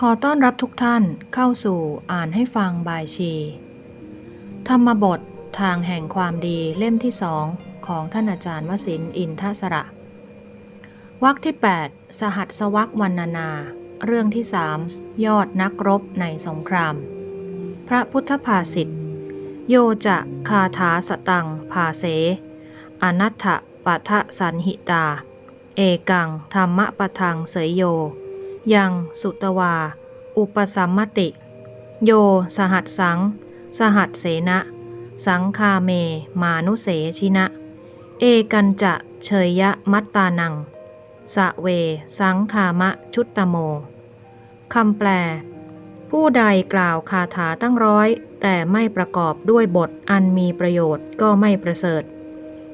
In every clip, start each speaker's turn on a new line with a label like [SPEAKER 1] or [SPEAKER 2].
[SPEAKER 1] ขอต้อนรับทุกท่านเข้าสู่อ่านให้ฟังบายชี ธรรมบททางแห่งความดีเล่มที่สองของท่านอาจารย์วสินอินทสระวรรคที่ 8 สหัสวักวรรณนา เรื่องที่สามยอดนักรบในสงคราม พระพุทธภาษิตโยจะคาถาสตังภาเส อนัตถปัทะสันหิตา เอกังธรรมปะทังเสยโย ยังสุตวา อุปสัมมติ โยสหัสสัง สหัสเสนะ สังคาเม มานุเสชินะ เอกันจะเชยยะมัตตานัง สะเว สังคามะชุตตโม คำแปล ผู้ใดกล่าวคาถาตั้งร้อย แต่ไม่ประกอบด้วยบทอันมีประโยชน์ก็ไม่ประเสริฐ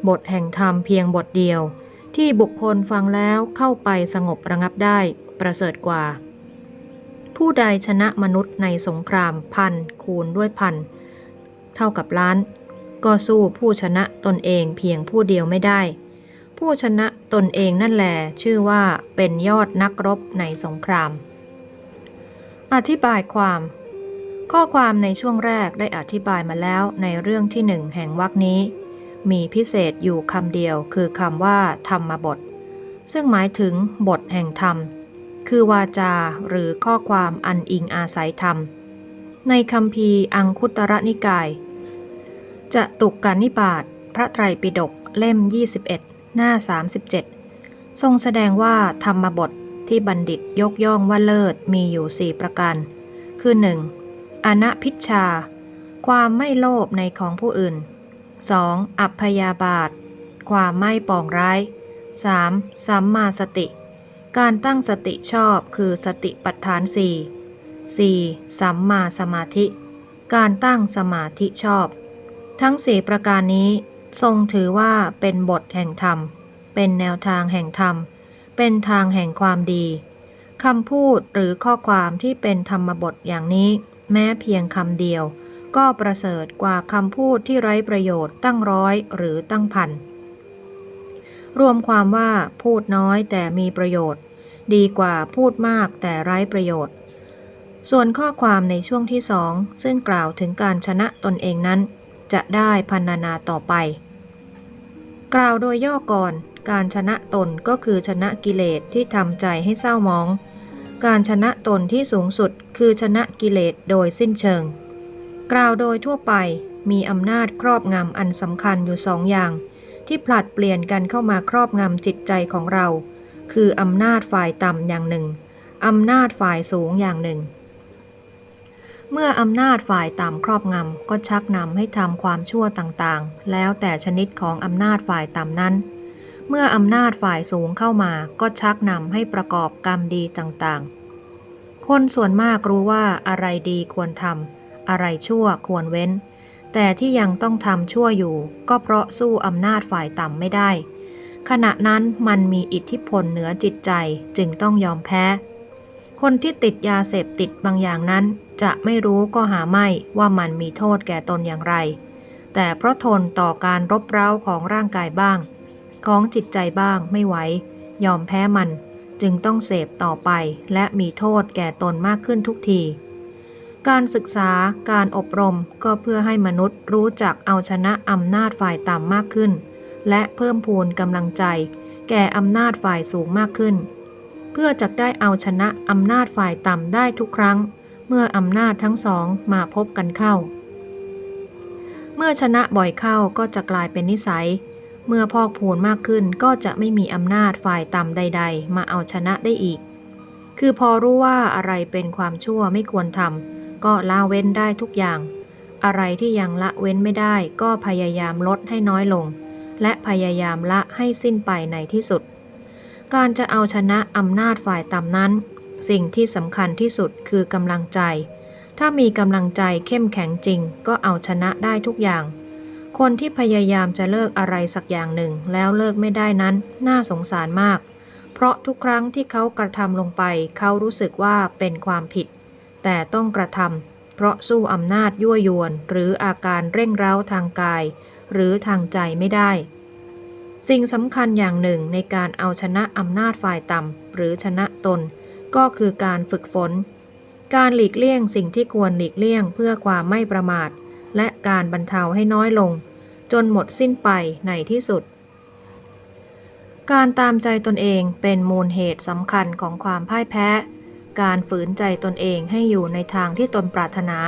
[SPEAKER 1] บทแห่งธรรมเพียงบทเดียวที่บุคคลฟังแล้วเข้าไปสงบระงับได้ ประเสริฐกว่า ผู้ใดชนะมนุษย์ในสงครามพันคูณด้วยพันเท่ากับล้าน ก็สู้ผู้ชนะตนเองเพียงผู้เดียวไม่ได้ ผู้ชนะตนเองนั่นแหละชื่อว่าเป็นยอดนักรบในสงคราม อธิบายความ ข้อความในช่วงแรกได้อธิบายมาแล้วในเรื่องที่หนึ่งแห่งวรรคนี้ มีพิเศษอยู่คำเดียวคือคำว่าธรรมบทซึ่งหมายถึงบทแห่งธรรม คือวาจาหรือข้อความอันอิงอาศัยธรรม ในคำพีอังคุตระนิกาย จะตุกกานิบาตพระไตรปิฎกเล่ม 21 หน้า 37 ทรงแสดงว่าธรรมบทที่บัณฑิตยกย่องว่าเลิศมีอยู่ 4 ประการ คือ 1. อนะพิชชา ความไม่โลภในของผู้อื่น 2. อัพยาบาท ความไม่ปองร้าย 3. สัมมาสติ การตั้งสติชอบคือสติปัฏฐาน 4 4. สัมมาสมาธิ การตั้งสมาธิชอบ ทั้งสี่ประการนี้ทรงถือว่าเป็นบทแห่งธรรม เป็นแนวทางแห่งธรรม เป็นทางแห่งความดีคำพูดหรือข้อความที่เป็นธรรมบทอย่างนี้ แม้เพียงคำเดียว ก็ประเสริฐกว่าคำพูดที่ไร้ประโยชน์ตั้งร้อยหรือตั้งพัน รวมความว่าพูดน้อยแต่มีประโยชน์ ดีกว่าพูดมากแต่ไร้ประโยชน์ ส่วนข้อความในช่วงที่สองซึ่งกล่าวถึงการชนะตนเองนั้น จะได้พันนานาต่อไป กล่าวโดยย่อก่อน การชนะตนก็คือชนะกิเลสที่ทำใจให้เศร้ามอง การชนะตนที่สูงสุดคือชนะกิเลสโดยสิ้นเชิง กล่าวโดยทั่วไปมีอำนาจครอบงำอันสำคัญอยู่สองอย่าง ที่ผลัดเปลี่ยนกันเข้ามาครอบงำจิตใจของเรา คืออำนาจฝ่ายต่ำอย่างหนึ่งอำนาจฝ่ายสูงอย่างหนึ่ง เมื่ออำนาจฝ่ายต่ำครอบงำก็ชักนำให้ทำความชั่วต่างๆ แล้วแต่ชนิดของอำนาจฝ่ายต่ำนั้น เมื่ออำนาจฝ่ายสูงเข้ามาก็ชักนำให้ประกอบกรรมดีต่างๆ คนส่วนมากรู้ว่าอะไรดีควรทำอะไรชั่วควรเว้น แต่ที่ยังต้องทำชั่วอยู่ ก็เพราะสู้อำนาจฝ่ายต่ำไม่ได้ ขณะนั้นมันมีอิทธิพลเหนือจิตใจจึงต้องยอมแพ้ คนที่ติดยาเสพติดบางอย่างนั้น จะไม่รู้ก็หาไม่ว่ามันมีโทษแก่ตนอย่างไร แต่เพราะทนต่อการรบเร้าของร่างกายบ้าง ของจิตใจบ้างไม่ไหว ยอมแพ้มัน จึงต้องเสพต่อไปและมีโทษแก่ตนมากขึ้นทุกที การศึกษาการอบรมก็เพื่อให้มนุษย์รู้จักเอาชนะอำนาจฝ่ายต่ำมากขึ้น และเพิ่มพูนกำลังใจ แก่อำนาจฝ่ายสูงมากขึ้น เพื่อจะได้เอาชนะอำนาจฝ่ายต่ำได้ทุกครั้ง เมื่ออำนาจทั้งสองมาพบกันเข้า เมื่อชนะบ่อยเข้าก็จะกลายเป็นนิสัย เมื่อพอกพูนมากขึ้นก็จะไม่มีอำนาจฝ่ายต่ำใด ๆ มาเอาชนะได้อีก คือพอรู้ว่าอะไรเป็นความชั่วไม่ควรทำ ก็ละเว้นได้ทุกอย่าง อะไรที่ยังละเว้นไม่ได้ก็พยายามลดให้น้อยลง และพยายามละให้สิ้นไปในที่สุด การจะเอาชนะอำนาจฝ่ายต่ำนั้น สิ่งที่สำคัญที่สุดคือกำลังใจ ถ้ามีกำลังใจเข้มแข็งจริง ก็เอาชนะได้ทุกอย่าง คนที่พยายามจะเลิกอะไรสักอย่างหนึ่งแล้วเลิกไม่ได้นั้นน่าสงสารมาก เพราะทุกครั้งที่เขากระทำลงไป เขารู้สึกว่าเป็นความผิด แต่ต้องกระทำเพราะสู้อำนาจยั่วยวน หรืออาการเร่งเร้าทางกาย หรือทางใจไม่ได้ สิ่งสำคัญอย่างหนึ่งในการเอาชนะอำนาจฝ่ายต่ำหรือชนะตน ก็คือการฝึกฝน การหลีกเลี่ยงสิ่งที่ควรหลีกเลี่ยงเพื่อความไม่ประมาท และการบรรเทาให้น้อยลง จนหมดสิ้นไปในที่สุดการตามใจตนเองเป็นมูลเหตุสำคัญของความพ่ายแพ้ การฝืนใจตนเองให้อยู่ในทางที่ตนปรารถนา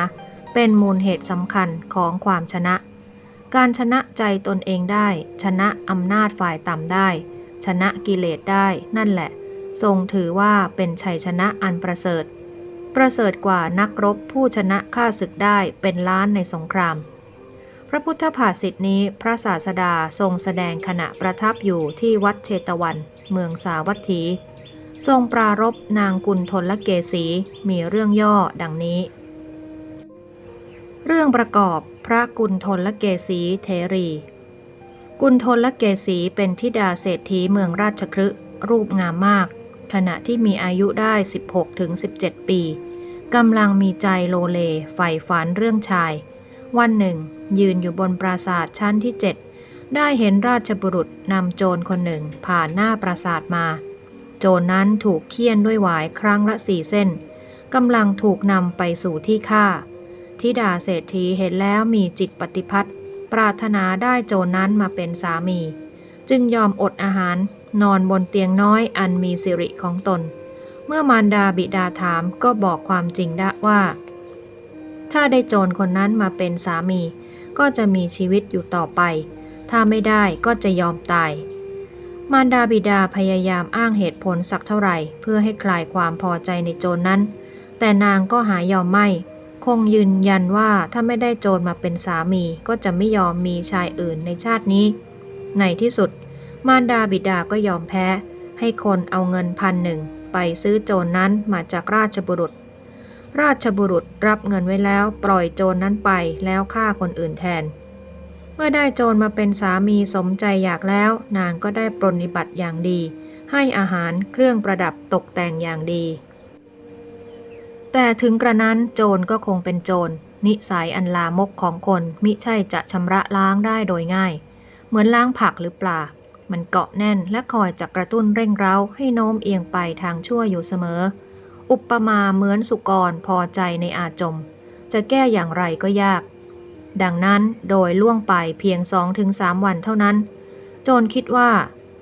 [SPEAKER 1] เป็นมูลเหตุสำคัญของความชนะ การชนะใจตนเองได้ ชนะอำนาจฝ่ายต่ำได้ ชนะกิเลสได้นั่นแหละ ทรงถือว่าเป็นชัยชนะอันประเสริฐ ประเสริฐกว่านักรบผู้ชนะข้าศึกได้เป็นล้านในสงคราม พระพุทธภาษิตนี้พระศาสดาทรงแสดงขณะประทับอยู่ที่วัดเชตวัน เมืองสาวัตถี ทรงปรารบนางกุลทนละเกษีมีเรื่องย่อดังนี้ เรื่องประกอบพระกุลทนละเกษีเทรี กุลทนละเกษีเป็นธิดาเศรษฐีเมืองราชคฤห์รูปงามมาก ขณะที่มีอายุได้ 16-17 ปีกำลังมีใจโลเลใฝ่ฝันเรื่องชาย วันหนึ่ง ยืนอยู่บนปราสาทชั้นที่เจ็ดได้เห็นราชบุรุษนำโจรคนหนึ่งผ่านหน้าปราสาทมา โจรนั้นถูกเคี่ยนด้วยหวายครั้งละสี่เส้นกำลังถูกนำไปสู่ที่ฆ่าทิดาเศรษฐีเห็นแล้วมีจิตปฏิพัติปรารถนาได้โจรนั้นมาเป็นสามี จึงยอมอดอาหารนอนบนเตียงน้อยอันมีสิริของตน เมื่อมารดาบิดาถามก็บอกความจริงได้ว่า ถ้าได้โจรคนนั้นมาเป็นสามี ก็จะมีชีวิตอยู่ต่อไป ถ้าไม่ได้ก็จะยอมตาย มารดาบิดาพยายามอ้างเหตุผลสักเท่าไหร่ เพื่อให้คลายความพอใจในโจรนั้น แต่นางก็หายอมไม่ คงยืนยันว่าถ้าไม่ได้โจรมาเป็นสามีก็จะไม่ยอมมีชายอื่นในชาตินี้ ในที่สุด มารดาบิดาก็ยอมแพ้ ให้คนเอาเงินพันหนึ่งไปซื้อโจรนั้นมาจากราชบุรุษ ราชบุรุษรับเงินไว้แล้วปล่อยโจรนั้นไปแล้วฆ่าคนอื่นแทน มื่อได้โจรมาเป็นสามีสมใจอยากแล้ว นางก็ได้ปรนนิบัติอย่างดี ให้อาหารเครื่องประดับตกแต่งอย่างดี แต่ถึงกระนั้นโจรก็คงเป็นโจร นิสัยอันลามกของคนมิใช่จะชำระล้างได้โดยง่าย เหมือนล้างผักหรือปลา มันเกาะแน่นและคอยจะกระตุ้นเร่งเร้าให้โน้มเอียงไปทางชั่วอยู่เสมอ อุปมาเหมือนสุกรพอใจในอาจม จะแก้อย่างไรก็ยาก ดังนั้นโดยล่วงไปเพียงสองถึงสามวันเท่านั้น โจรคิดว่า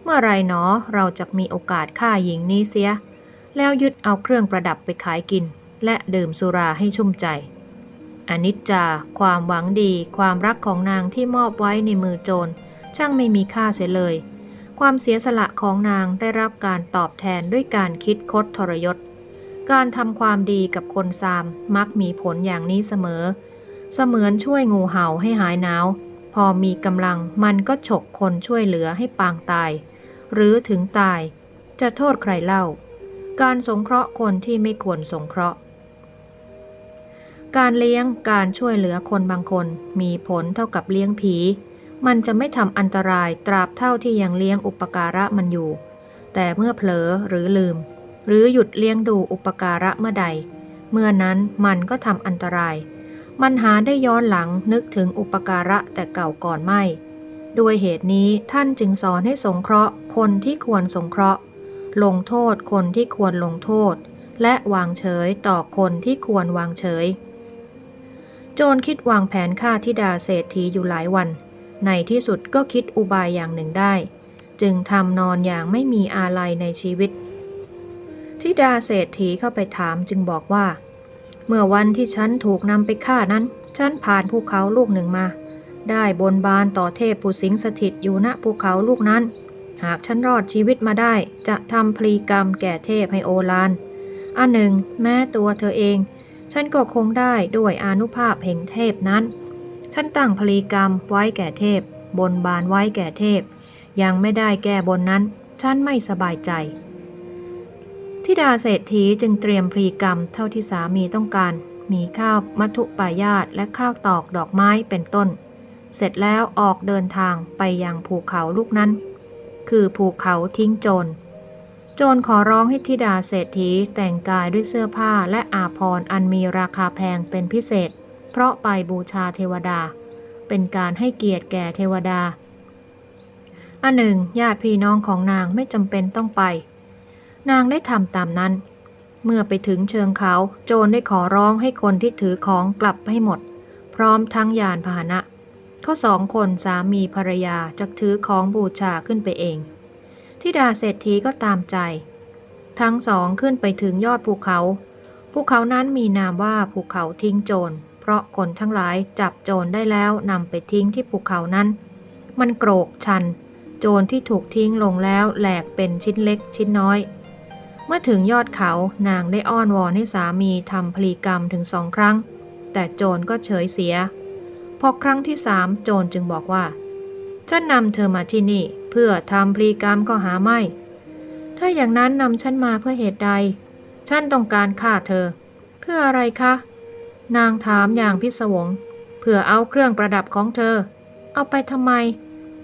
[SPEAKER 1] เมื่อไรหนอเราจะมีโอกาสฆ่าหญิงนี้เสีย แล้วยึดเอาเครื่องประดับไปขายกิน และดื่มสุราให้ชุ่มใจ อนิจจา ความหวังดี ความรักของนางที่มอบไว้ในมือโจร ช่างไม่มีค่าเสียเลย ความเสียสละของนางได้รับการตอบแทนด้วยการคิดคดทรยศ การทำความดีกับคนซามมักมีผลอย่างนี้เสมอเเสมือนช่วยงูเห่าให้หายหนาว พอมีกำลังมันก็ฉกคนช่วยเหลือให้ปางตาย หรือถึงตาย จะโทษใครเล่า การสงเคราะห์คนที่ไม่ควรสงเคราะห์ การเลี้ยงการช่วยเหลือคนบางคน มีผลเท่ากับเลี้ยงผี มันจะไม่ทำอันตรายตราบเท่าที่ยังเลี้ยงอุปการะมันอยู่ แต่เมื่อเผลอหรือลืม หรือหยุดเลี้ยงดูอุปการะเมื่อใด เมื่อนั้นมันก็ทำอันตราย มันหาได้ย้อนหลังนึกถึงอุปการะแต่เก่าก่อนไม่ ด้วยเหตุนี้ท่านจึงสอนให้สงเคราะห์คนที่ควรสงเคราะห์ ลงโทษคนที่ควรลงโทษ และวางเฉยต่อคนที่ควรวางเฉย โจรคิดวางแผนฆ่าธิดาเศรษฐีอยู่หลายวัน ในที่สุดก็คิดอุบายอย่างหนึ่งได้ จึงทำนอนอย่างไม่มีอาลัยในชีวิตธิดาเศรษฐีเข้าไปถามจึงบอกว่า เมื่อวันที่ฉันถูกนำไปฆ่านั้น ฉันผ่านภูเขาลูกหนึ่งมา ได้บนบานต่อเทพผู้สิงสถิตอยู่ณภูเขาลูกนั้น หากฉันรอดชีวิตมาได้ จะทำพลีกรรมแก่เทพให้โอฬารอันหนึ่ง แม้ตัวเธอเอง ฉันก็คงได้ด้วยอนุภาพแห่งเทพนั้น ฉันตั้งพลีกรรมไว้แก่เทพ บนบานไว้แก่เทพ ยังไม่ได้แก้บนนั้น ฉันไม่สบายใจ ทิดาเศรษฐีจึงเตรียมพลีกรรมเท่าที่สามีต้องการ มีข้าวมัทุปายาตและข้าวตอกดอกไม้เป็นต้น เสร็จแล้วออกเดินทางไปยังภูเขาลูกนั้น คือภูเขาทิ้งโจร โจรขอร้องให้ธิดาเศรษฐีแต่งกายด้วยเสื้อผ้าและอาภรณ์อันมีราคาแพงเป็นพิเศษ เพราะไปบูชาเทวดา เป็นการให้เกียรติแก่เทวดาอันหนึ่งญาติพี่น้องของนางไม่จำเป็นต้องไป นางได้ทำตามนั้น เมื่อไปถึงเชิงเขาโจรได้ขอร้องให้คนที่ถือของกลับให้หมด พร้อมทั้งยานพาหนะ เขาสองคนสามีภรรยาจะถือของบูชาขึ้นไปเองทิดาเศรษฐีก็ตามใจ ทั้งสองขึ้นไปถึงยอดภูเขา ภูเขานั้นมีนามว่าภูเขาทิ้งโจร เพราะคนทั้งหลายจับโจรได้แล้วนำไปทิ้งที่ภูเขานั้น มันโกรกชัน โจรที่ถูกทิ้งลงแล้วแหลกเป็นชิ้นเล็กชิ้นน้อย มื่อถึงยอดเขานางได้อ้อนวอนให้สามีทำพลีกรรมถึงสองครั้ง แต่โจรก็เฉยเสีย พอครั้งที่สามโจรจึงบอกว่า ฉันนำเธอมาที่นี่ เพื่อทำพลีกรรมก็หาไม่ ถ้าอย่างนั้นนำฉันมาเพื่อเหตุใด ฉันต้องการฆ่าเธอ เพื่ออะไรคะ นางถามอย่างพิศวง เพื่อเอาเครื่องประดับของเธอ เอาไปทำไม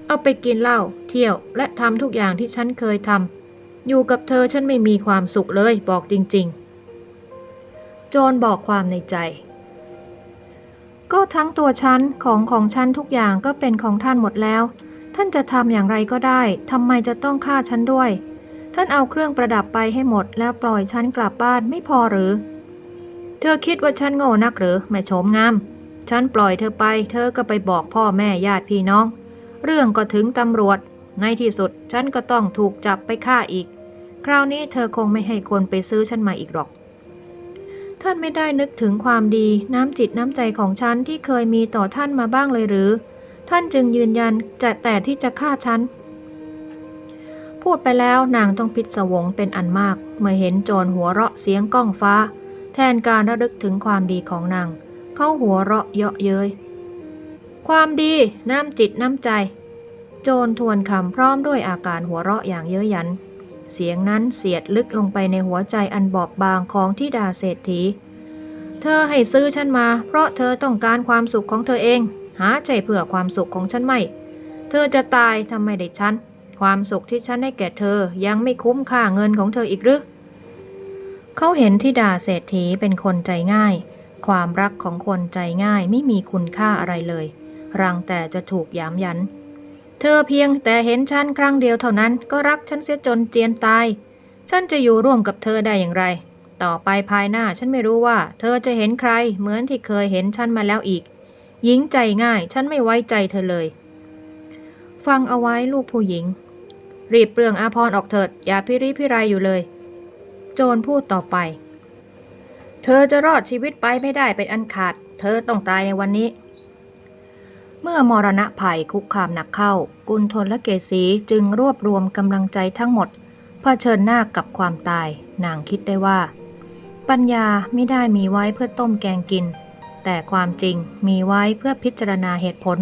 [SPEAKER 1] เอาไปกินเหล้าเที่ยวและทำทุกอย่างที่ฉันเคยทำ อยู่กับเธอฉันไม่มีความสุขเลยบอกจริง ๆ โจรบอกความในใจ ก็ทั้งตัวฉันของของฉันทุกอย่างก็เป็นของท่านหมดแล้ว ท่านจะทำอย่างไรก็ได้ทำไมจะต้องฆ่าฉันด้วย ท่านเอาเครื่องประดับไปให้หมด แล้วปล่อยฉันกลับบ้านไม่พอหรือ เธอคิดว่าฉันโง่นักหรือแม่โฉมงาม ฉันปล่อยเธอไป เธอก็ไปบอกพ่อแม่ญาติพี่น้อง เรื่องก็ถึงตำรวจในที่สุดฉันก็ต้องถูกจับไปฆ่าอีก คราวนี้เธอคงไม่ให้คนไปซื้อฉันมาอีกหรอก ท่านไม่ได้นึกถึงความดีน้ำจิตน้ำใจของฉันที่เคยมีต่อท่านมาบ้างเลยหรือ ท่านจึงยืนยันจะแต่ที่จะฆ่าฉัน พูดไปแล้วนางต้องพิศวงเป็นอันมาก เมื่อเห็นโจรหัวเราะเสียงก้องฟ้า แทนการระลึกถึงความดีของนาง เขาหัวเราะเยาะเย้ยความดีน้ำจิตน้ำใจ โจรทวนคำพร้อมด้วยอาการหัวเราะอย่างเย้ยหยัน เสียงนั้นเสียดลึกลงไปในหัวใจอันบอบบางของทิดาเศรษฐี เธอให้ซื้อฉันมา เพราะเธอต้องการความสุขของเธอเอง หาใจเพื่อความสุขของฉันไม่ เธอจะตายทำไมเด็กฉัน ความสุขที่ฉันให้แก่เธอยังไม่คุ้มค่าเงินของเธออีกหรือเขาเห็นทิดาเศรษฐีเป็นคนใจง่าย ความรักของคนใจง่ายไม่มีคุณค่าอะไรเลย รังแต่จะถูกยามยัน เธอเพียงแต่เห็นฉันครั้งเดียวเท่านั้นก็รักฉันเสียจนเจียนตาย ฉันจะอยู่ร่วมกับเธอได้อย่างไร ต่อไปภายหน้าฉันไม่รู้ว่า เธอจะเห็นใครเหมือนที่เคยเห็นฉันมาแล้วอีก หญิงใจง่ายฉันไม่ไว้ใจเธอเลย ฟังเอาไว้ลูกผู้หญิง รีบเปลืองอาพรออกเถิด อย่าพิริพิไรอยู่เลย โจรพูดต่อไป เธอจะรอดชีวิตไปไม่ได้เป็นอันขาด เธอต้องตายในวันนี้ เมื่อมรณะภัยคุกคามหนักเข้า กุลทนและเกษีจึงรวบรวมกำลังใจทั้งหมดเผชิญหน้ากับความตาย นางคิดได้ว่า ปัญญาไม่ได้มีไว้เพื่อต้มแกงกิน แต่ความจริงมีไว้เพื่อพิจารณาเหตุผล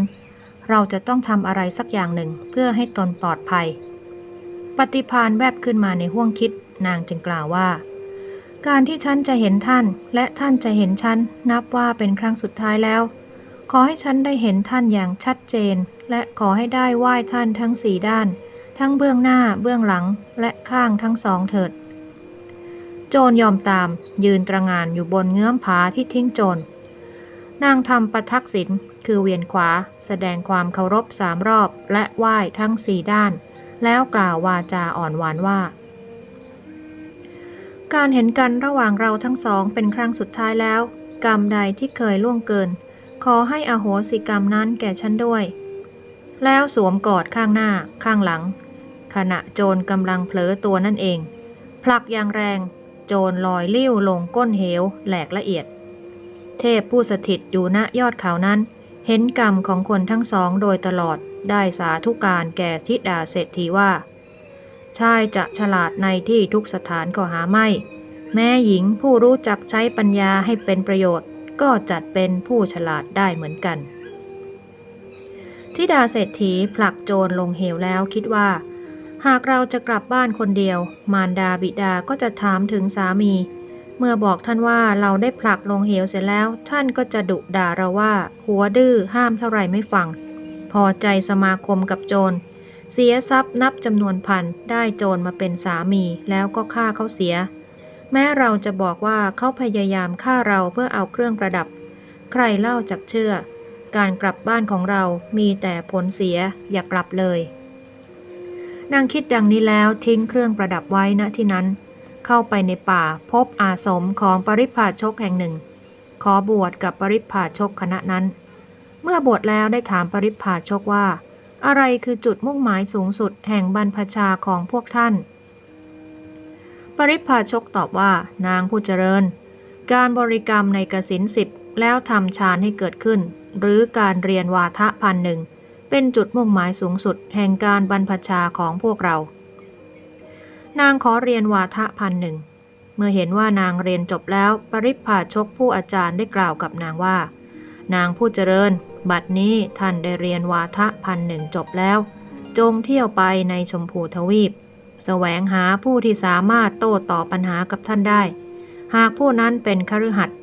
[SPEAKER 1] เราจะต้องทำอะไรสักอย่างหนึ่งเพื่อให้ตนปลอดภัย ปฏิพานแวบขึ้นมาในห้วงคิด นางจึงกล่าวว่า การที่ฉันจะเห็นท่าน และท่านจะเห็นฉันนับว่าเป็นครั้งสุดท้ายแล้ว อให้ฉันได้เห็นท่านอย่างชัดเจน และขอให้ได้ไหว้ท่านทั้งสี่ด้าน ทั้งเบื้องหน้าเบื้องหลังและข้างทั้งสองเถิด โจรยอมตามยืนตระงานอยู่บนเงื้อมผาที่ทิ้งโจร นางทำประทักษิณคือเวียนขวา แสดงความเคารพสามรอบ และไหว้ทั้งสี่ด้าน แล้วกล่าววาจาอ่อนหวานว่า การเห็นกันระหว่างเราทั้งสองเป็นครั้งสุดท้ายแล้ว กรรมใดที่เคยล่วงเกิน ขอให้อโหสิกรรมนั้นแก่ฉันด้วย แล้วสวมกอดข้างหน้าข้างหลัง ขณะโจรกำลังเผลอตัวนั่นเอง ผลักอย่างแรง โจรลอยลิ้วลงก้นเหวแหลกละเอียด เทพผู้สถิตอยู่ณยอดเขานั้น เห็นกรรมของคนทั้งสองโดยตลอดได้สาธุการแก่ทิดาเศรษฐีว่าชายจะฉลาดในที่ทุกสถานก็หาไม่ แม้หญิงผู้รู้จักใช้ปัญญาให้เป็นประโยชน์ ก็จัดเป็นผู้ฉลาดได้เหมือนกันทิดาเศรษฐีผลักโจรลงเหวแล้วคิดว่า หากเราจะกลับบ้านคนเดียว มารดาบิดาก็จะถามถึงสามี เมื่อบอกท่านว่าเราได้ผลักลงเหวเสร็จแล้ว ท่านก็จะดุด่าเราว่า หัวดื้อห้ามเท่าไรไม่ฟัง พอใจสมาคมกับโจร เสียทรัพย์นับจำนวนพันได้โจรมาเป็นสามีแล้วก็ฆ่าเขาเสีย แม้เราจะบอกว่าเขาพยายามฆ่าเราเพื่อเอาเครื่องประดับ ใครเล่าจักเชื่อ การกลับบ้านของเรามีแต่ผลเสียอย่ากลับเลย นางคิดดังนี้แล้วทิ้งเครื่องประดับไว้ณที่นั้น เข้าไปในป่าพบอาสมของปริพาชกแห่งหนึ่ง ขอบวชกับปริพาชกคณะนั้น เมื่อบวชแล้วได้ถามปริพาชกว่า อะไรคือจุดมุ่งหมายสูงสุดแห่งบรรพชาของพวกท่าน ปริพาชกตอบว่านางผู้เจริญ การบริกรรมในกสินสิบแล้วทำฌานให้เกิดขึ้น หรือการเรียนวาทะพันหนึ่งเป็นจุดมุ่งหมายสูงสุดแห่งการบรรพชาของพวกเรา นางขอเรียนวาทะพันหนึ่งเมื่อเห็นว่านางเรียนจบแล้วปริพาชกผู้อาจารย์ได้กล่าวกับนางว่า นางผู้เจริญ บัดนี้ท่านได้เรียนวาทะพันหนึ่งจบแล้ว จงเที่ยวไปในชมพูทวีป แสวงหาผู้ที่สามารถโต้ตอบปัญหากับท่านได้ หากผู้นั้นเป็นคฤหัสถ์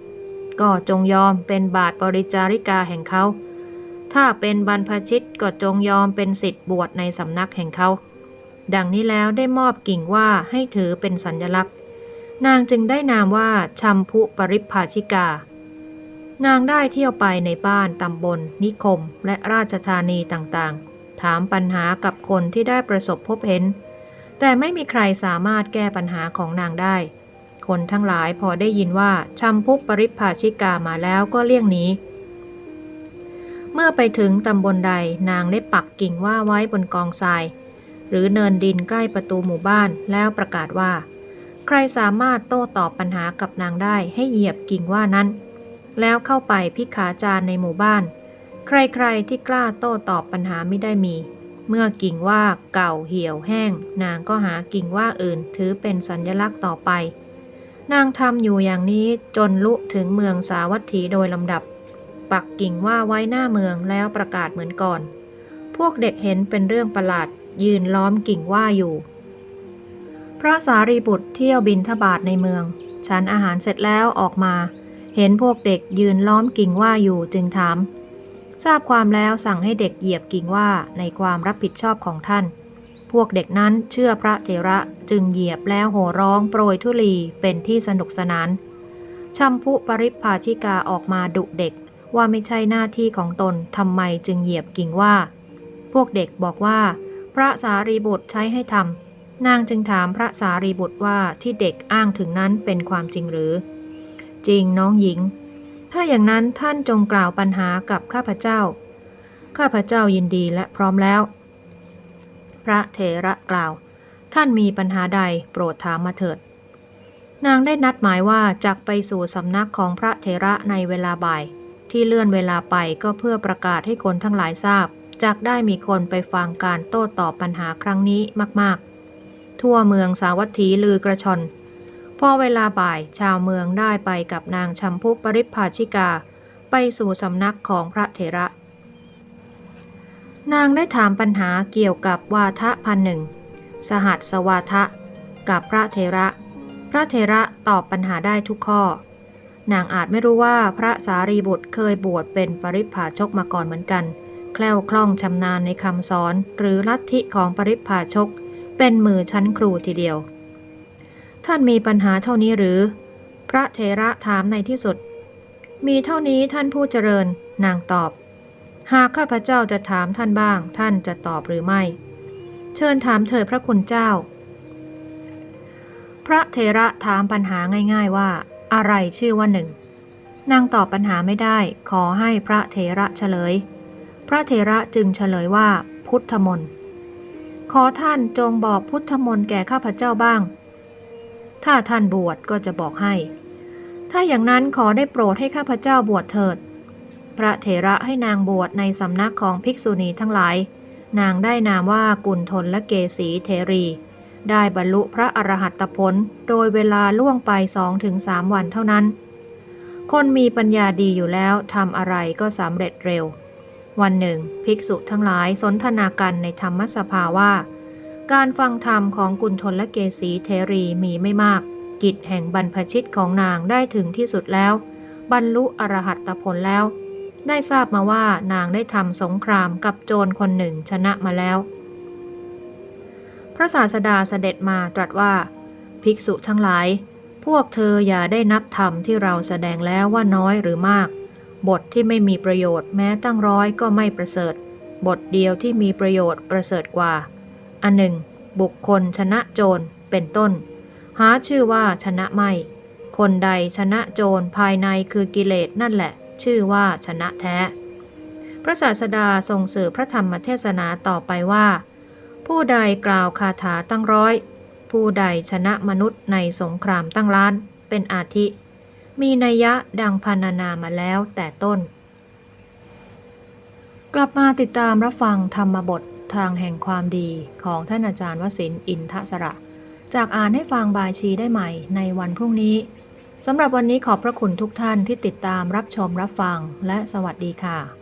[SPEAKER 1] ก็จงยอมเป็นบาทบริจาริกาแห่งเขา ถ้าเป็นบรรพชิตก็จงยอมเป็นสิทธิ์บวชในสำนักแห่งเขา ดังนี้แล้วได้มอบกิ่งว่าให้ถือเป็นสัญลักษณ์ นางจึงได้นามว่าชัมพุปริภาชิกา นางได้เที่ยวไปในบ้านตำบล นิคม และราชธานีต่างๆ ถามปัญหากับคนที่ได้ประสบพบเห็น แต่ไม่มีใครสามารถแก้ปัญหาของนางได้ คนทั้งหลายพอได้ยินว่าชัมพุปริภาชิกามาแล้วก็เลี่ยงหนีเมื่อไปถึงตำบลใดนางได้ปักกิ่งว่าไว้บนกองทราย หรือเนินดินใกล้ประตูหมู่บ้านแล้วประกาศว่า ใครสามารถโต้ตอบปัญหากับนางได้ให้เหยียบกิ่งว่านั้น แล้วเข้าไปพิขาจารในหมู่บ้าน ใครๆที่กล้าโต้ตอบปัญหาไม่ได้มี เมื่อกิ่งว่าเก่าเหี่ยวแห้ง นางก็หากิ่งว่าอื่นถือเป็นสัญลักษณ์ต่อไป นางทำอยู่อย่างนี้จนลุถึงเมืองสาวัตถีโดยลำดับ ปักกิ่งว่าไว้หน้าเมืองแล้วประกาศเหมือนก่อน พวกเด็กเห็นเป็นเรื่องประหลาด ยืนล้อมกิ่งว่าอยู่ พระสารีบุตรเที่ยวบินทบาทในเมือง ฉันอาหารเสร็จแล้วออกมา เห็นพวกเด็กยืนล้อมกิ่งว่าอยู่จึงถาม ทราบความแล้วสั่งให้เด็กเหยียบกิ่งว่าในความรับผิดชอบของท่าน พวกเด็กนั้นเชื่อพระเถระจึงเหยียบแล้วโห่ร้องโปรยทุลีเป็นที่สนุกสนานชัมพุปริภาชิกาออกมาดุเด็กว่าไม่ใช่หน้าที่ของตนทำไมจึงเหยียบกิ่งว่า พวกเด็กบอกว่า พระสารีบุตรใช้ให้ทำนางจึงถามพระสารีบุตรว่าที่เด็กอ้างถึงนั้นเป็นความจริงหรือ จริงน้องหญิง ถ้าอย่างนั้นท่านจงกล่าวปัญหากับข้าพเจ้า ข้าพเจ้ายินดีและพร้อมแล้ว พระเถระกล่าว ท่านมีปัญหาใดโปรดถามมาเถิด นางได้นัดหมายว่าจะไปสู่สำนักของพระเถระในเวลาบ่าย ที่เลื่อนเวลาไปก็เพื่อประกาศให้คนทั้งหลายทราบจากได้มีคนไปฟังการโต้ตอบปัญหาครั้งนี้มาก ๆ ทั่วเมืองสาวัตถีลือกระชอน พอเวลาบ่ายชาวเมืองได้ไปกับนางชัมพุปริภาชิกา ไปสู่สำนักของพระเถระ นางได้ถามปัญหาเกี่ยวกับวาทะพันหนึ่ง สหัสสวาทะ กับพระเถระ พระเถระตอบปัญหาได้ทุกข้อ นางอาจไม่รู้ว่าพระสารีบุตรเคยบวชเป็นปริพาชกมาก่อนเหมือนกัน แคล่วคล่องชำนาญในคำสอนหรือลัทธิของปริพาชก เป็นมือชั้นครูทีเดียว ท่านมีปัญหาเท่านี้หรือ พระเถระถามในที่สุด มีเท่านี้ท่านผู้เจริญ นางตอบ หากข้าพเจ้าจะถามท่านบ้าง ท่านจะตอบหรือไม่ เชิญถามเถิดพระคุณเจ้า พระเถระถามปัญหาง่าย ๆว่า อะไรชื่อว่าหนึ่งนางตอบปัญหาไม่ได้ ขอให้พระเถระเฉลย พระเถระจึงเฉลยว่า พุทธมนต์ขอท่านจงบอกพุทธมนต์แก่ข้าพเจ้าบ้าง ถ้าท่านบวชก็จะบอกให้ ถ้าอย่างนั้นขอได้โปรดให้ข้าพเจ้าบวชเถิด พระเถระให้นางบวชในสำนักของภิกษุณีทั้งหลาย นางได้นามว่ากุณฑลและเกสีเทรี ได้บรรลุพระอรหัตผล โดยเวลาล่วงไปสองถึงสามวันเท่านั้น คนมีปัญญาดีอยู่แล้วทำอะไรก็สำเร็จเร็ว วันหนึ่ง ภิกษุทั้งหลายสนทนากันในธรรมสภาว่า การฟังธรรมของกุณฑลและเกสีเทรีมีไม่มาก กิจแห่งบรรพชิตของนางได้ถึงที่สุดแล้ว บรรลุอรหัตผลแล้ว ได้ทราบมาว่านางได้ทำสงครามกับโจรคนหนึ่งชนะมาแล้ว พระศาสดาเสด็จมาตรัสว่า ภิกษุทั้งหลาย พวกเธออย่าได้นับธรรมที่เราแสดงแล้วว่าน้อยหรือมาก บทที่ไม่มีประโยชน์แม้ตั้งร้อยก็ไม่ประเสริฐ บทเดียวที่มีประโยชน์ประเสริฐกว่า อันหนึ่ง บุคคลชนะโจรเป็นต้น หาชื่อว่าชนะไม่ คนใดชนะโจรภายในคือกิเลสนั่นแหละ ชื่อว่าชนะแท้ พระศาสดาทรงสื่อพระธรรมเทศนาต่อไปว่า ผู้ใดกล่าวคาถาตั้งร้อย ผู้ใดชนะมนุษย์ในสงครามตั้งล้าน เป็นอาทิ มีนัยยะดังพันนานามาแล้วแต่ต้น กลับมาติดตามรับฟังธรรมบท ทางแห่งความดีของท่านอาจารย์วสินอินทสระ จากอ่านให้ฟังบายชีได้ใหม่ในวันพรุ่งนี้สำหรับวันนี้ขอบพระคุณทุกท่านที่ติดตามรับชมรับฟังและสวัสดีค่ะ